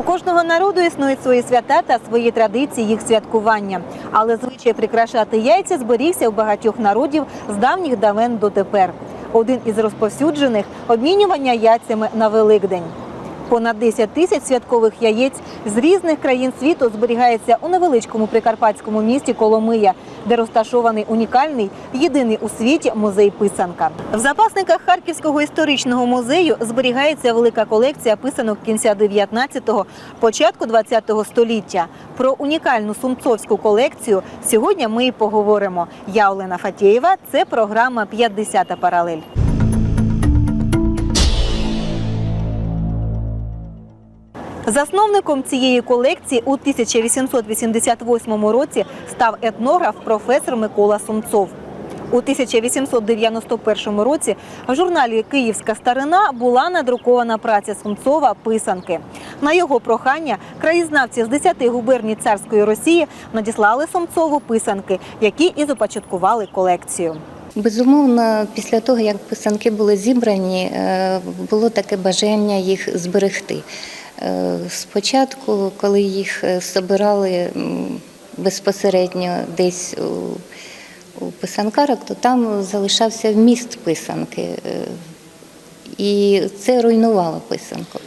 У кожного народу існують свої свята та свої традиції їх святкування. Але звичай прикрашати яйця зберігся у багатьох народів з давніх давен дотепер. Один із розповсюджених обмінювання яйцями на Великдень. Понад 10 тисяч святкових яєць з різних країн світу зберігається у невеличкому прикарпатському місті Коломия, де розташований унікальний, єдиний у світі музей писанка. В запасниках Харківського історичного музею зберігається велика колекція писанок кінця 19-го, початку 20-го століття. Про унікальну сумцовську колекцію сьогодні ми і поговоримо. Я Олена Фатєєва. Це програма «50-та паралель. Засновником цієї колекції у 1888 році став етнограф професор Микола Сумцов. У 1891 році в журналі Київська старина була надрукована праця Сумцова Писанки. На його прохання краєзнавці з 10 губерній царської Росії надіслали Сумцову писанки, які і започаткували колекцію. Безумовно, після того, як писанки були зібрані, е, було таке бажання їх зберегти. Е, Спочатку, коли їх е, збирали безпосередньо десь у, у писанкарах, то там залишався вміст писанки, е, і це руйнувало писанку.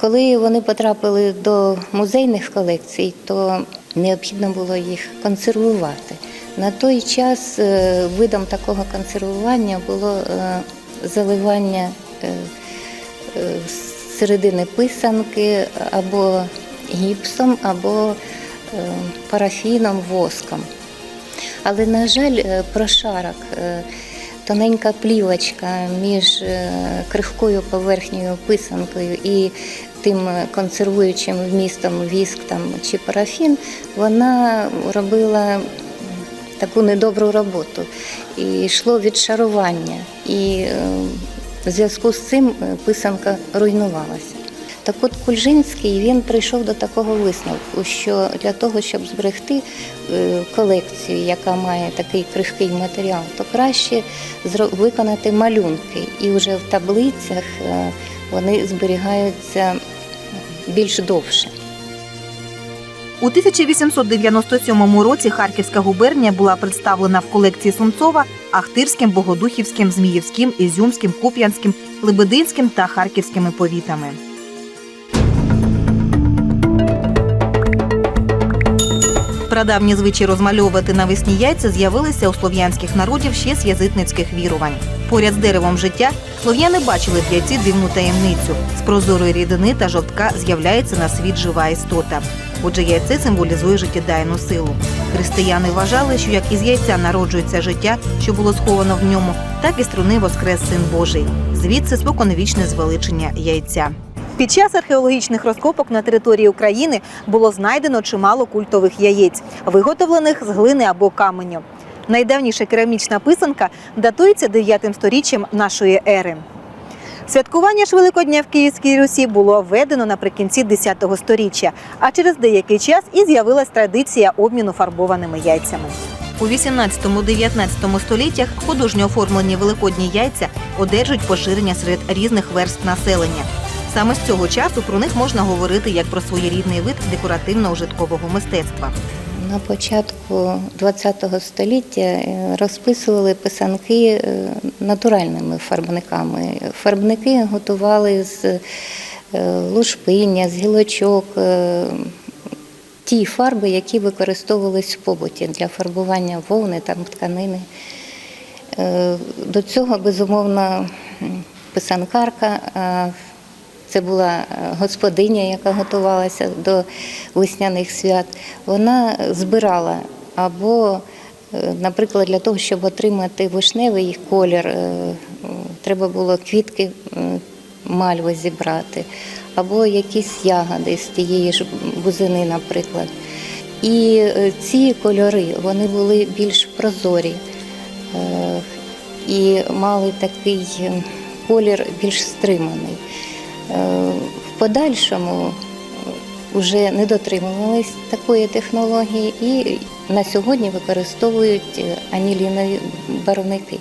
Коли вони потрапили до музейних колекцій, то необхідно було їх консервувати. На той час е, видом такого консервування було е, заливання е, е, середини писанки або гіпсом, або е, парафіном, воском. Але, на жаль, е, прошарок, е, тоненька плівочка між крихкою поверхнею писанкою і тим консервуючим вмістом віск там, чи парафін, вона робила таку недобру роботу. І йшло відшарування. І в зв'язку з цим е, писанка руйнувалася. Так от Кульжинський він прийшов до такого висновку, що для того, щоб зберегти е, колекцію, яка має такий крихкий матеріал, то краще виконати малюнки. І вже в таблицях е, вони зберігаються більш довше. У 1897 році Харківська губернія була представлена в колекції Сумцова Ахтирським, Богодухівським, Зміївським, Ізюмським, Куп'янським, Лебединським та Харківськими повітами. Прадавні звичаї розмальовувати навесні яйця з'явилися у слов'янських народів ще з язитницьких вірувань. Поряд з деревом життя слов'яни бачили в яйці дивну таємницю. З прозорої рідини та жовтка з'являється на світ жива істота. Отже, яйце символізує життєдайну силу. Християни вважали, що як із яйця народжується життя, що було сховано в ньому, так і струни воскрес син Божий. Звідси споконвічне звеличення яйця. Під час археологічних розкопок на території України було знайдено чимало культових яєць, виготовлених з глини або каменю. Найдавніша керамічна писанка датується 9 сторіччям нашої ери. Святкування ж Великодня в Київській Русі було введено наприкінці 10 століття, а через деякий час і з'явилась традиція обміну фарбованими яйцями. У 18-19 століттях художньо оформлені великодні яйця одержують поширення серед різних верств населення. Саме з цього часу про них можна говорити як про своєрідний вид декоративно-ужиткового мистецтва. На початку ХХ століття е, розписували писанки е, натуральними фарбниками. Фарбники готували з е, лушпиння, з гілочок, ті фарби, які використовувались в побуті для фарбування вовни там тканини. До цього, безумовно, писанкарка. Це була е, господиня, яка готувалася до весняних свят. Вона збирала або, е, наприклад, для того, щоб отримати вишневий колір, е, треба було квітки мальви зібрати, або якісь ягоди з тієї ж бузини, наприклад. І ці кольори вони були більш прозорі і мали такий колір більш стриманий. Е, В подальшому вже не дотримувались такої технології і на сьогодні використовують е, анілінові барвники.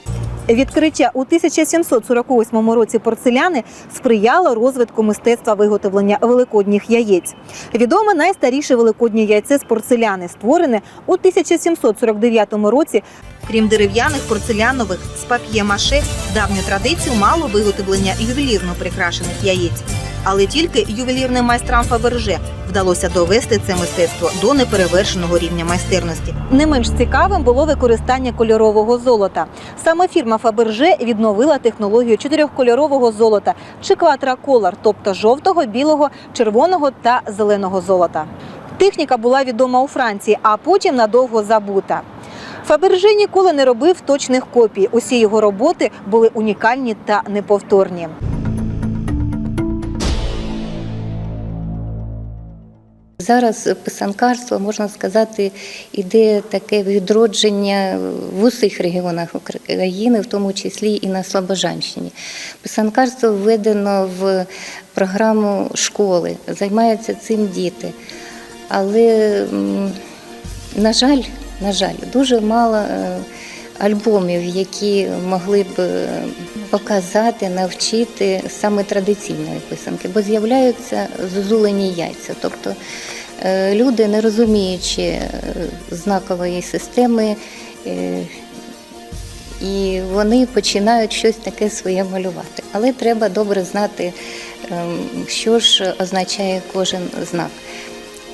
Відкриття у 1748 році порцеляни сприяло розвитку мистецтва виготовлення великодніх яєць. Відоме найстаріше великоднє яйце з порцеляни, створене у 1749 році. Крім дерев'яних порцелянових з пап'є-маше, давню традицію мало виготовлення ювелірно прикрашених яєць. Але тільки ювелірним майстрам Фаберже вдалося довести це мистецтво до неперевершеного рівня майстерності. Не менш цікавим було використання кольорового золота. Саме фірма Фаберже відновила технологію чотирьохкольорового золота чи квадраколор, тобто жовтого, білого, червоного та зеленого золота. Техніка була відома у Франції, а потім надовго забута. Фаберже ніколи не робив точних копій. Усі його роботи були унікальні та неповторні. Зараз писанкарство, можна сказати, іде таке відродження в усіх регіонах України, в тому числі і на Слобожанщині. Писанкарство введено в програму школи, займаються цим діти. Але, на жаль, на жаль, дуже мало е, альбомів, які могли б е, показати, навчити саме традиційної писанки, бо з'являються зозулені яйця. Тобто е, люди, не розуміючи е, знакової системи, і вони починають щось таке своє малювати. Але треба добре знати, ем, що ж означає кожен знак.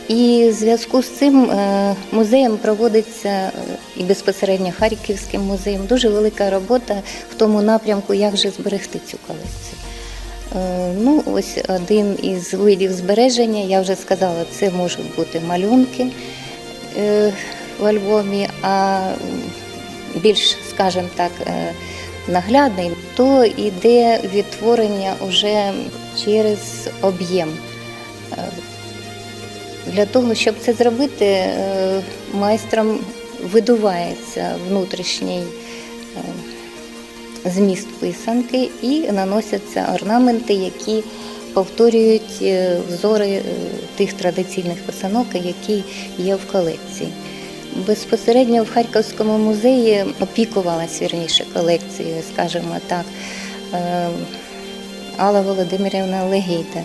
І в зв'язку з цим е, музеєм проводиться е, і безпосередньо Харківським музеєм дуже велика робота в тому напрямку, як же зберегти цю колекцію. Е, Ну, ось один із видів збереження, я вже сказала, це можуть бути малюнки в альбомі, а більш, скажімо так, наглядний, то йде відтворення вже через об'єм. Для того, щоб це зробити, е, майстром видувається внутрішній е, зміст писанки і наносяться орнаменти, які повторюють е, взори тих традиційних писанок, які є в колекції. Безпосередньо в Харківському музеї опікувалась вірніше колекцією, скажімо так, Алла Володимирівна Легійта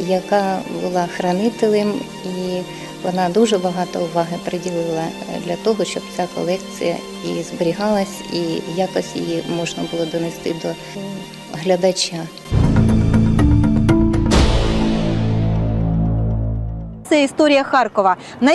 яка була хранителем, і вона дуже багато уваги приділила е, для того, щоб ця колекція і зберігалась, і якось її можна було донести до глядача. Це історія Харкова.